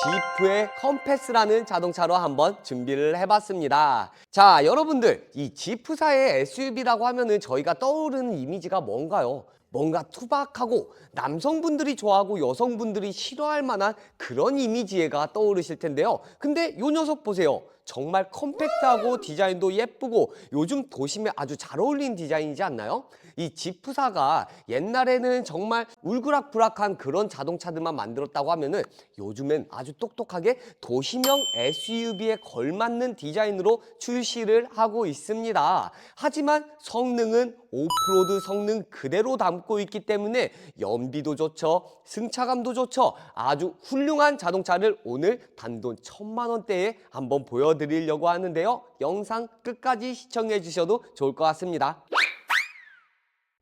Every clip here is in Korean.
지프의 컴패스라는 자동차로 한번 준비를 해봤습니다. 자, 여러분들 이 지프사의 SUV라고 하면은 저희가 떠오르는 이미지가 뭔가요? 뭔가 투박하고 남성분들이 좋아하고 여성분들이 싫어할 만한 그런 이미지가 떠오르실 텐데요. 근데 요 녀석 보세요. 정말 컴팩트하고 디자인도 예쁘고 요즘 도심에 아주 잘 어울리는 디자인이지 않나요? 이 지프사가 옛날에는 정말 울그락부락한 그런 자동차들만 만들었다고 하면은 요즘엔 아주 똑똑하게 도시명 SUV에 걸맞는 디자인으로 출시를 하고 있습니다. 하지만 성능은 오프로드 성능 그대로 담고 있기 때문에 연비도 좋죠, 승차감도 좋죠. 아주 훌륭한 자동차를 오늘 단돈 천만 원대에 한번 보여드 리려고 하는데요. 영상 끝까지 시청해 주셔도 좋을 것 같습니다.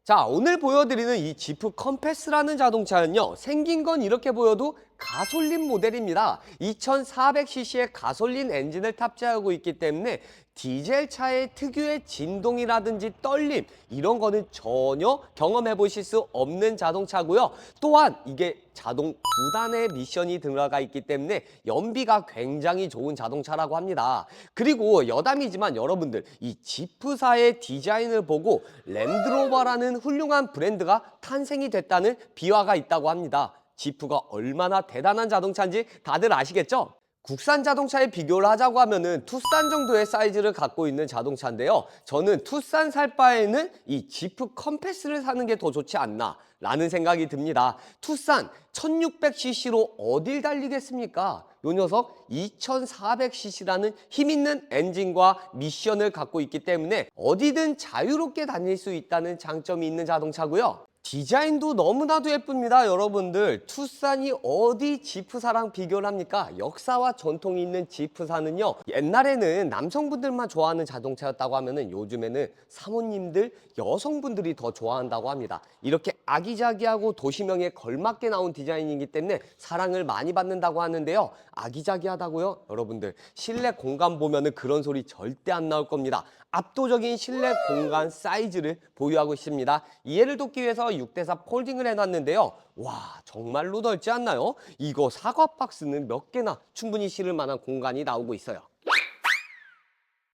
자, 오늘 보여드리는 이 지프 컴패스라는 자동차는요, 생긴 건 이렇게 보여도 가솔린 모델입니다. 2400cc의 가솔린 엔진을 탑재하고 있기 때문에 디젤 차의 특유의 진동이라든지 떨림 이런 거는 전혀 경험해 보실 수 없는 자동차고요. 또한 이게 자동 9단의 미션이 들어가 있기 때문에 연비가 굉장히 좋은 자동차라고 합니다. 그리고 여담이지만 여러분들 이 지프사의 디자인을 보고 랜드로버라는 훌륭한 브랜드가 탄생이 됐다는 비화가 있다고 합니다. 지프가 얼마나 대단한 자동차인지 다들 아시겠죠? 국산 자동차에 비교를 하자고 하면은 투싼 정도의 사이즈를 갖고 있는 자동차인데요. 저는 투싼 살 바에는 이 지프 컴패스를 사는 게 더 좋지 않나 라는 생각이 듭니다. 투싼 1600cc로 어딜 달리겠습니까? 요 녀석 2400cc라는 힘있는 엔진과 미션을 갖고 있기 때문에 어디든 자유롭게 다닐 수 있다는 장점이 있는 자동차고요. 디자인도 너무나도 예쁩니다 여러분들. 투싼이 어디 지프사랑 비교를 합니까? 역사와 전통이 있는 지프사는요 옛날에는 남성분들만 좋아하는 자동차였다고 하면 은 요즘에는 사모님들 여성분들이 더 좋아한다고 합니다. 이렇게 아기자기하고 도시명에 걸맞게 나온 디자인이기 때문에 사랑을 많이 받는다고 하는데요. 아기자기하다고요? 여러분들 실내 공간 보면 은 그런 소리 절대 안 나올 겁니다. 압도적인 실내 공간 사이즈를 보유하고 있습니다. 이해를 돕기 위해서 6대4 폴딩을 해놨는데요. 와 정말로 넓지 않나요? 이거 사과 박스는 몇 개나 충분히 실을 만한 공간이 나오고 있어요.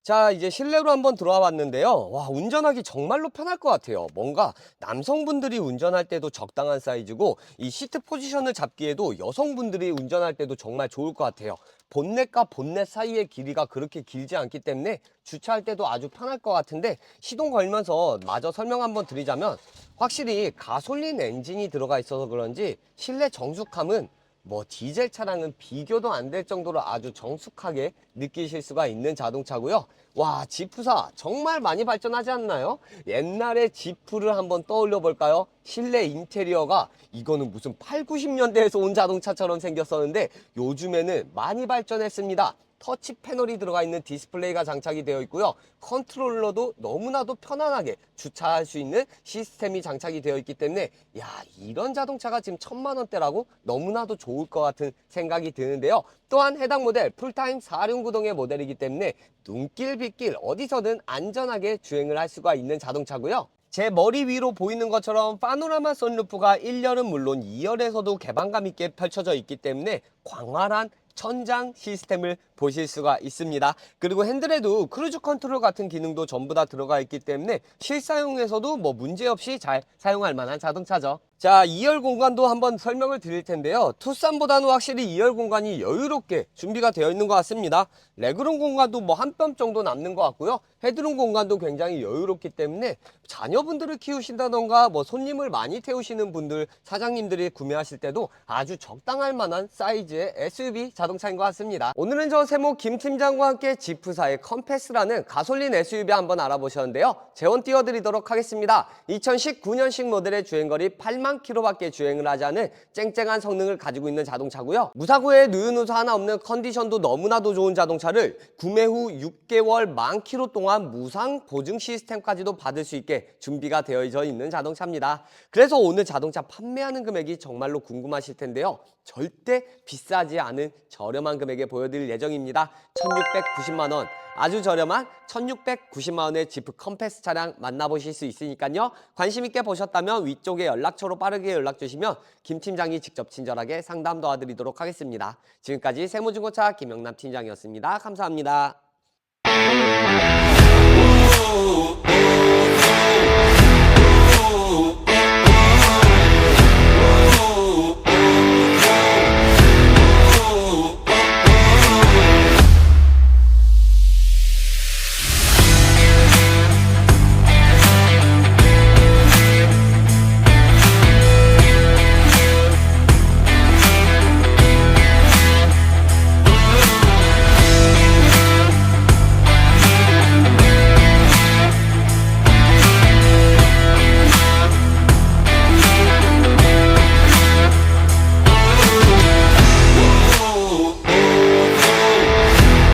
자 이제 실내로 한번 들어와 봤는데요 와 운전하기 정말로 편할 것 같아요 뭔가 남성분들이 운전할 때도 적당한 사이즈고 이 시트 포지션을 잡기에도 여성분들이 운전할 때도 정말 좋을 것 같아요 본넷과 본넷 사이의 길이가 그렇게 길지 않기 때문에 주차할 때도 아주 편할 것 같은데 시동 걸면서 마저 설명 한번 드리자면 확실히 가솔린 엔진이 들어가 있어서 그런지 실내 정숙함은 뭐 디젤 차량은 비교도 안 될 정도로 아주 정숙하게 느끼실 수가 있는 자동차고요. 와 지프사 정말 많이 발전하지 않나요? 옛날에 지프를 한번 떠올려 볼까요? 실내 인테리어가 이거는 무슨 8, 90년대에서 온 자동차처럼 생겼었는데 요즘에는 많이 발전했습니다. 터치 패널이 들어가 있는 디스플레이가 장착이 되어 있고요. 컨트롤러도 너무나도 편안하게 주차할 수 있는 시스템이 장착이 되어 있기 때문에 야 이런 자동차가 지금 천만 원대라고 너무나도 좋을 것 같은 생각이 드는데요. 또한 해당 모델 풀타임 4륜구동의 모델이기 때문에 눈길 빗길 어디서든 안전하게 주행을 할 수가 있는 자동차고요. 제 머리 위로 보이는 것처럼 파노라마 선루프가 1열은 물론 2열에서도 개방감 있게 펼쳐져 있기 때문에 광활한 천장 시스템을 보실 수가 있습니다. 그리고 핸들에도 크루즈 컨트롤 같은 기능도 전부 다 들어가 있기 때문에 실사용에서도 뭐 문제없이 잘 사용할 만한 자동차죠. 자, 2열 공간도 한번 설명을 드릴 텐데요. 투싼보다는 확실히 2열 공간이 여유롭게 준비가 되어 있는 것 같습니다. 레그룸 공간도 뭐 한 뼘 정도 남는 것 같고요. 헤드룸 공간도 굉장히 여유롭기 때문에 자녀분들을 키우신다던가 뭐 손님을 많이 태우시는 분들, 사장님들이 구매하실 때도 아주 적당할 만한 사이즈의 SUV 자동차인 것 같습니다. 오늘은 저 세모 김 팀장과 함께 지프사의 컴패스라는 가솔린 SUV 한번 알아보셨는데요. 재원 띄워드리도록 하겠습니다. 2019년식 모델의 주행거리 8만 킬로밖에 주행을 하지 않은 쨍쨍한 성능을 가지고 있는 자동차고요. 무사고에 누유누수 하나 없는 컨디션도 너무나도 좋은 자동차를 구매 후 6개월 만 킬로 동안 무상 보증 시스템까지도 받을 수 있게 준비가 되어져 있는 자동차입니다. 그래서 오늘 자동차 판매하는 금액이 정말로 궁금하실 텐데요. 절대 비싸지 않은 저렴한 금액에 보여드릴 예정입니다. 1690만 원. 아주 저렴한 1690만 원의 지프 컴패스 차량 만나보실 수 있으니까요. 관심 있게 보셨다면 위쪽에 연락처로 빠르게 연락 주시면 김 팀장이 직접 친절하게 상담 도와드리도록 하겠습니다. 지금까지 세무중고차 김영남 팀장이었습니다. 감사합니다.